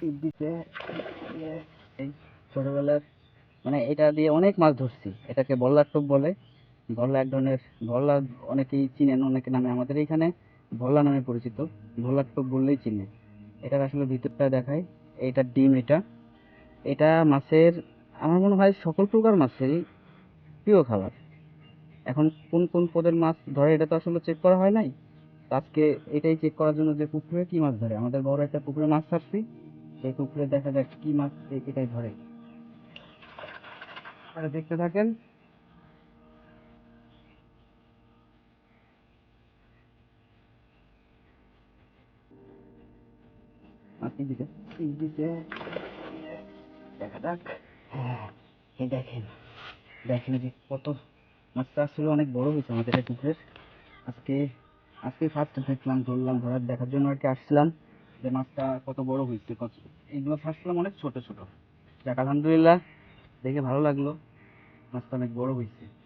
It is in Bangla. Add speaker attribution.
Speaker 1: দিতে এই ছোটবেলার মানে এটা দিয়ে অনেক মাছ ধরছি। এটাকে বল্লার টোপ বলে। ভল্লা এক ধরনের ভল্লা অনেকেই চিনেন, অনেকে নামে আমাদের এখানে ভল্লা নামে পরিচিত। ভোলার টোপ বললেই চিনে। এটার আসলে ভিতরটা দেখায়। এইটার ডিম, এটা। এটা মাছের, আমার মনে হয় সকল প্রকার মাছেরই প্রিয় খাবার। এখন কোন কোন পদের মাছ ধরে এটা তো আসলে চেক করা হয় নাই। আজকে এটাই চেক করার জন্য যে পুকুরে কি মাছ ধরে। আমাদের বড় একটা পুকুরে মাছ ছাড়ছি সেই পুকুরে দেখা যাক কি মাছ এটাই ধরে। আপনারা দেখতে থাকেন। দেখা যাক। হ্যাঁ এই দেখেন। দেখেন যে কত মাছটা আসলে অনেক বড় হয়েছে আমাদের এই পুকুরের আজকে আজকে ফার্স্ট দেখলাম, ধরলাম, ধরার দেখার জন্য আর কি আসছিলাম। যে মাছটা কত বড় হয়েছে, কত এগুলো ফার্স্টলাম অনেক ছোট ছোট। যাক আলহামদুলিল্লাহ, দেখে ভালো লাগল। মাছটা অনেক বড় হয়েছে।